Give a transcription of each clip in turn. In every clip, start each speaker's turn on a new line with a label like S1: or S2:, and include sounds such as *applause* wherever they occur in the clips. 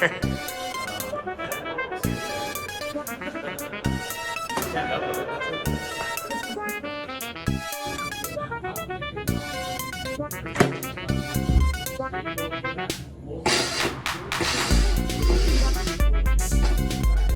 S1: Okay. *laughs*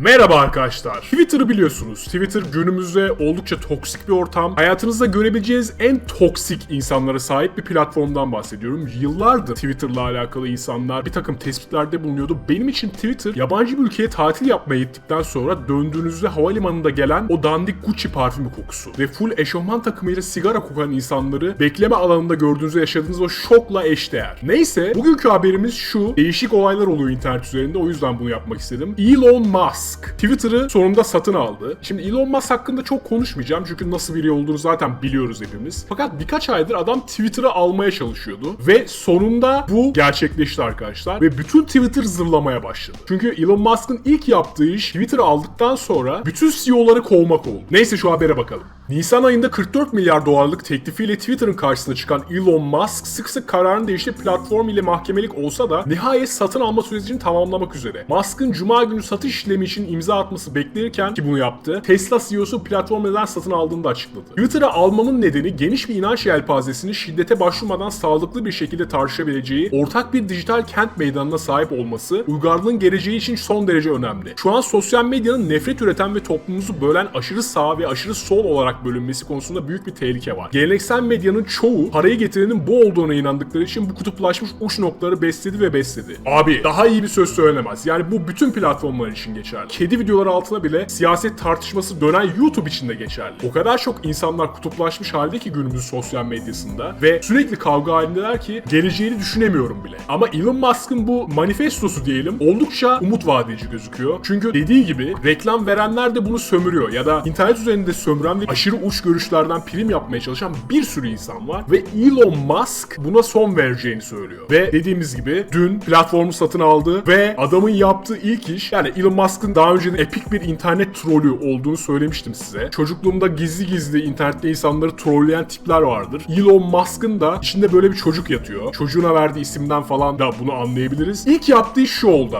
S1: Merhaba arkadaşlar. Twitter'ı biliyorsunuz. Twitter günümüzde oldukça toksik bir ortam. Hayatınızda görebileceğiniz en toksik insanlara sahip bir platformdan bahsediyorum. Yıllardır Twitter'la alakalı insanlar bir takım tespitlerde bulunuyordu. Benim için Twitter yabancı bir ülkeye tatil yapmaya gittikten sonra döndüğünüzde havalimanında gelen o dandik Gucci parfümü kokusu ve full eşofman takımıyla sigara kokan insanları bekleme alanında gördüğünüzde yaşadığınız o şokla eşdeğer. Neyse bugünkü haberimiz şu. Değişik olaylar oluyor internet üzerinde o yüzden bunu yapmak istedim. Elon Musk Twitter'ı sonunda satın aldı. Şimdi Elon Musk hakkında çok konuşmayacağım çünkü nasıl biri olduğunu zaten biliyoruz hepimiz. Fakat birkaç aydır adam Twitter'ı almaya çalışıyordu ve sonunda bu gerçekleşti arkadaşlar ve bütün Twitter zırlamaya başladı. Çünkü Elon Musk'ın ilk yaptığı iş Twitter'ı aldıktan sonra bütün CEO'ları kovmak oldu. Neyse şu habere bakalım. Nisan ayında 44 milyar dolarlık teklifiyle Twitter'ın karşısına çıkan Elon Musk sık sık kararını değiştirip platform ile mahkemelik olsa da nihayet satın alma sürecini tamamlamak üzere. Musk'ın cuma günü satış işlemi için imza atması beklenirken ki bunu yaptı, Tesla CEO'su platform neden satın aldığını da açıkladı. Twitter'ı almanın nedeni geniş bir inanç yelpazesini şiddete başvurmadan sağlıklı bir şekilde tartışabileceği ortak bir dijital kent meydanına sahip olması uygarlığın geleceği için son derece önemli. Şu an sosyal medyanın nefret üreten ve toplumumuzu bölen aşırı sağ ve aşırı sol olarak bölünmesi konusunda büyük bir tehlike var. Geleneksel medyanın çoğu parayı getirenin bu olduğuna inandıkları için bu kutuplaşmış uç noktaları besledi ve besledi. Abi daha iyi bir söz söylenemez. Yani bu bütün platformlar için geçerli. Kedi videoları altına bile siyaset tartışması dönen YouTube için de geçerli. O kadar çok insanlar kutuplaşmış halde ki günümüz sosyal medyasında ve sürekli kavga halindeler ki geleceğini düşünemiyorum bile. Ama Elon Musk'ın bu manifestosu diyelim oldukça umut vadeci gözüküyor. Çünkü dediği gibi reklam verenler de bunu sömürüyor ya da internet üzerinde sömüren ve aşırı uç görüşlerden prim yapmaya çalışan bir sürü insan var ve Elon Musk buna son vereceğini söylüyor. Ve dediğimiz gibi dün platformu satın aldı ve adamın yaptığı ilk iş yani Elon Musk'ın daha önce epik bir internet trolü olduğunu söylemiştim size. Çocukluğumda gizli gizli internette insanları trolleyen tipler vardır. Elon Musk'ın da içinde böyle bir çocuk yatıyor. Çocuğuna verdiği isimden falan da bunu anlayabiliriz. İlk yaptığı iş şu oldu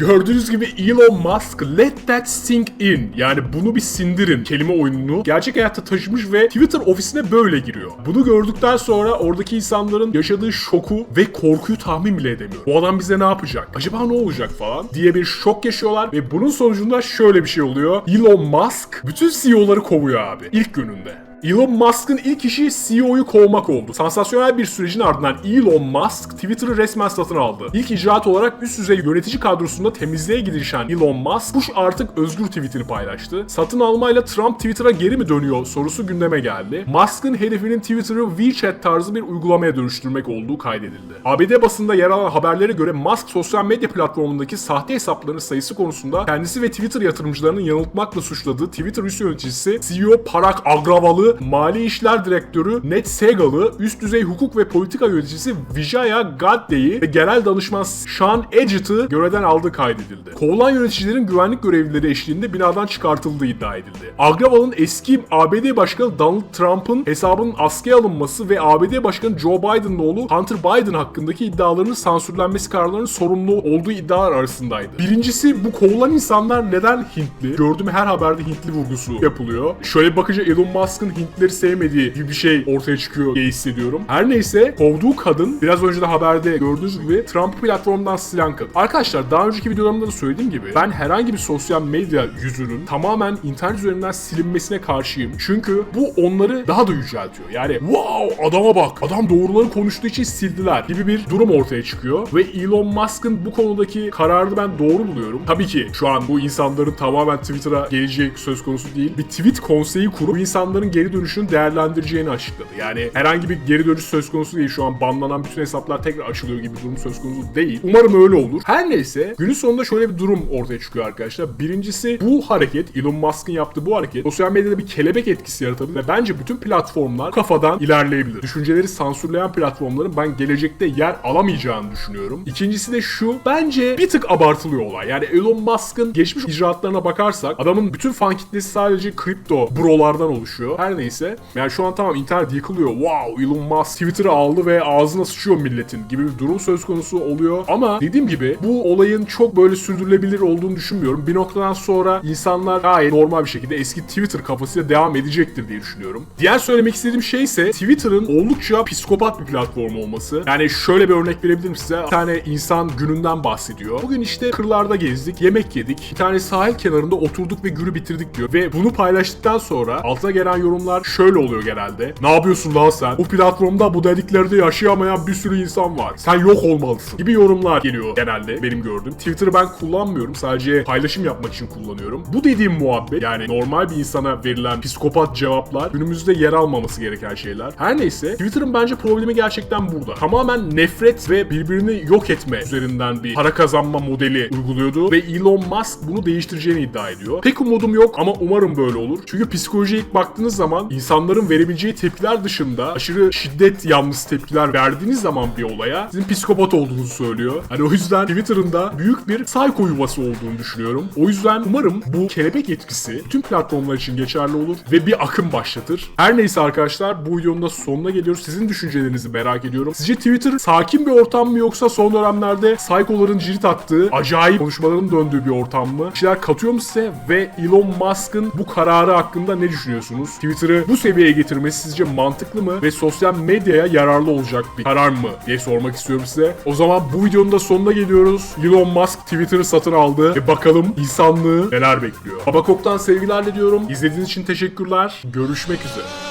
S1: Gördüğünüz gibi Elon Musk let that sink in yani bunu bir sindirin kelime oyununu gerçek hayatta taşımış ve Twitter ofisine böyle giriyor. Bunu gördükten sonra oradaki insanların yaşadığı şoku ve korkuyu tahmin bile edemiyor. Bu adam bize ne yapacak? Acaba ne olacak falan diye bir şok yaşıyorlar ve bunun sonucunda şöyle bir şey oluyor. Elon Musk bütün CEO'ları kovuyor abi ilk gününde. Elon Musk'ın ilk işi CEO'yu kovmak oldu. Sansasyonel bir sürecin ardından Elon Musk Twitter'ı resmen satın aldı. İlk icraat olarak üst düzey yönetici kadrosunda temizliğe girişen Elon Musk, kuş artık özgür Twitter'ı paylaştı. Satın almayla Trump Twitter'a geri mi dönüyor sorusu gündeme geldi. Musk'ın hedefinin Twitter'ı WeChat tarzı bir uygulamaya dönüştürmek olduğu kaydedildi. ABD basında yer alan haberlere göre Musk sosyal medya platformundaki sahte hesapların sayısı konusunda kendisi ve Twitter yatırımcılarını yanıltmakla suçladığı Twitter üst yöneticisi CEO Parag Agrawal'ı Mali İşler Direktörü Ned Segal'ı, üst düzey hukuk ve politika yöneticisi Vijaya Gadde'yi ve genel danışman Sean Edgett'ı görevden aldığı kaydedildi. Kovulan yöneticilerin güvenlik görevlileri eşliğinde binadan çıkartıldığı iddia edildi. Agrawal'ın eski ABD Başkanı Donald Trump'ın hesabının askıya alınması ve ABD Başkanı Joe Biden'ın oğlu Hunter Biden hakkındaki iddialarının sansürlenmesi kararlarının sorumlu olduğu iddialar arasındaydı. Birincisi bu kovulan insanlar neden Hintli? Gördüğüm her haberde Hintli vurgusu yapılıyor. Şöyle bakınca Elon Musk'ın Hintlileri sevmediği gibi bir şey ortaya çıkıyor diye hissediyorum. Her neyse kovduğu kadın biraz önce de haberde gördüğünüz gibi Trump platformdan silen kadın. Arkadaşlar daha önceki videolarımda da söylediğim gibi ben herhangi bir sosyal medya yüzünün tamamen internet üzerinden silinmesine karşıyım. Çünkü bu onları daha da yüceltiyor. Yani wow adama bak adam doğruları konuştuğu için sildiler gibi bir durum ortaya çıkıyor. Ve Elon Musk'ın bu konudaki kararını ben doğru buluyorum. Tabii ki şu an bu insanların tamamen Twitter'a geleceği söz konusu değil. Bir tweet konseyi kurup bu insanların geri dönüşünü değerlendireceğini açıkladı. Yani herhangi bir geri dönüş söz konusu değil. Şu an banlanan bütün hesaplar tekrar açılıyor gibi bir durum söz konusu değil. Umarım öyle olur. Her neyse günün sonunda şöyle bir durum ortaya çıkıyor arkadaşlar. Birincisi bu hareket Elon Musk'ın yaptığı bu hareket sosyal medyada bir kelebek etkisi yaratabilir ve bence bütün platformlar kafadan ilerleyebilir. Düşünceleri sansürleyen platformların ben gelecekte yer alamayacağını düşünüyorum. İkincisi de şu bence bir tık abartılıyor olay. Yani Elon Musk'ın geçmiş icraatlarına bakarsak adamın bütün fan kitlesi sadece kripto brolardan oluşuyor. Her neyse. Yani şu an tamam internet yıkılıyor. Wow Elon Musk Twitter'ı aldı ve ağzına sıçıyor milletin gibi bir durum söz konusu oluyor. Ama dediğim gibi bu olayın çok böyle sürdürülebilir olduğunu düşünmüyorum. Bir noktadan sonra insanlar gayet normal bir şekilde eski Twitter kafasıyla devam edecektir diye düşünüyorum. Diğer söylemek istediğim şey ise Twitter'ın oldukça psikopat bir platform olması. Yani şöyle bir örnek verebilirim size. Bir tane insan gününden bahsediyor. Bugün işte kırlarda gezdik, yemek yedik. Bir tane sahil kenarında oturduk ve günü bitirdik diyor. Ve bunu paylaştıktan sonra altına gelen yorumlar şöyle oluyor genelde. Ne yapıyorsun lan sen? Bu platformda bu dediklerde yaşayamayan bir sürü insan var. Sen yok olmalısın. Gibi yorumlar geliyor genelde benim gördüğüm. Twitter'ı ben kullanmıyorum. Sadece paylaşım yapmak için kullanıyorum. Bu dediğim muhabbet yani normal bir insana verilen psikopat cevaplar günümüzde yer almaması gereken şeyler. Her neyse Twitter'ın bence problemi gerçekten burada. Tamamen nefret ve birbirini yok etme üzerinden bir para kazanma modeli uyguluyordu ve Elon Musk bunu değiştireceğini iddia ediyor. Pek umudum yok ama umarım böyle olur. Çünkü psikolojiye ilk baktığınız zaman insanların verebileceği tepkiler dışında aşırı şiddet yanlısı tepkiler verdiğiniz zaman bir olaya sizin psikopat olduğunuzu söylüyor. Hani o yüzden Twitter'ın da büyük bir psycho yuvası olduğunu düşünüyorum. O yüzden umarım bu kelebek etkisi tüm platformlar için geçerli olur ve bir akım başlatır. Her neyse arkadaşlar bu videonun da sonuna geliyoruz. Sizin düşüncelerinizi merak ediyorum. Sizce Twitter sakin bir ortam mı yoksa son dönemlerde psychoların cirit attığı, acayip konuşmaların döndüğü bir ortam mı? Bir şeyler katıyor mu size ve Elon Musk'ın bu kararı hakkında ne düşünüyorsunuz? Twitter'ı bu seviyeye getirmesi sizce mantıklı mı ve sosyal medyaya yararlı olacak bir karar mı diye sormak istiyorum size. O zaman bu videonun da sonuna geliyoruz. Elon Musk Twitter'ı satın aldı ve bakalım insanlığı neler bekliyor. Habakok'tan sevgilerle diyorum. İzlediğiniz için teşekkürler. Görüşmek üzere.